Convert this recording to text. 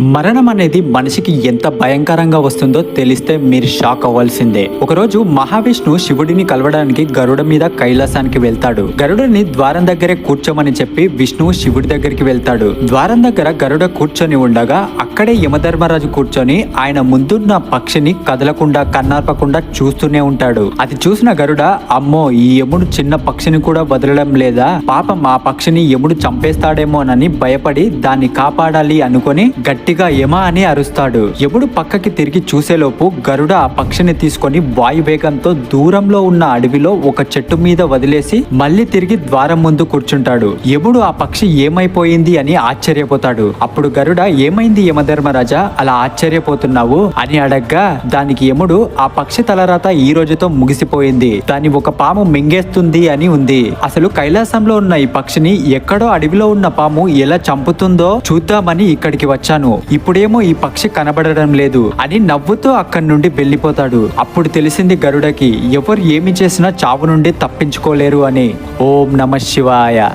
మరణం అనేది మనిషికి ఎంత భయంకరంగా వస్తుందో తెలిస్తే మీరు షాక్ అవ్వాల్సిందే. ఒకరోజు మహావిష్ణు శివుడిని కలవడానికి గరుడ మీద కైలాసానికి వెళ్తాడు. గరుడుని ద్వారం దగ్గరే కూర్చోమని చెప్పి విష్ణువు శివుడి దగ్గరికి వెళ్తాడు. ద్వారం దగ్గర గరుడ కూర్చొని ఉండగా అక్కడే యమధర్మరాజు కూర్చొని ఆయన ముందున్న పక్షిని కదలకుండా కన్నార్పకుండా చూస్తూనే ఉంటాడు. అది చూసిన గరుడ అమ్మో ఈ యముడు చిన్న పక్షిని కూడా వదలడం లేదా? పాపం ఆ పక్షిని యముడు చంపేస్తాడేమోనని భయపడి దాన్ని కాపాడాలి అనుకొని గట్టిగా యమ అని అరుస్తాడు. యముడు పక్కకి తిరిగి చూసేలోపు గరుడ ఆ పక్షిని తీసుకొని వాయువేగంతో దూరంలో ఉన్న అడవిలో ఒక చెట్టు మీద వదిలేసి మళ్ళీ తిరిగి ద్వారం ముందు కూర్చుంటాడు. యముడు ఆ పక్షి ఏమైపోయింది అని ఆశ్చర్యపోతాడు. అప్పుడు గరుడ ఏమైంది యమధర్మరాజా? అలా ఆశ్చర్యపోతున్నావు? అని అడగ్గా దానికి యముడు ఆ పక్షి తలరాత ఈ రోజుతో ముగిసిపోయింది. దాన్ని ఒక పాము మింగేస్తుంది అని ఉంది. అసలు కైలాసంలో ఉన్న ఈ పక్షిని ఎక్కడో అడవిలో ఉన్న పాము ఎలా చంపుతుందో చూద్దామని ఇక్కడికి వచ్చాను. ఇప్పుడేమో ఈ పక్షి కనబడడం లేదు అని నవ్వుతూ అక్కడి నుండి వెళ్ళిపోతాడు. అప్పుడు తెలిసింది గరుడకి ఎవరు ఏమి చేసినా చావు నుండి తప్పించుకోలేరు అని. ఓం నమ శివాయ.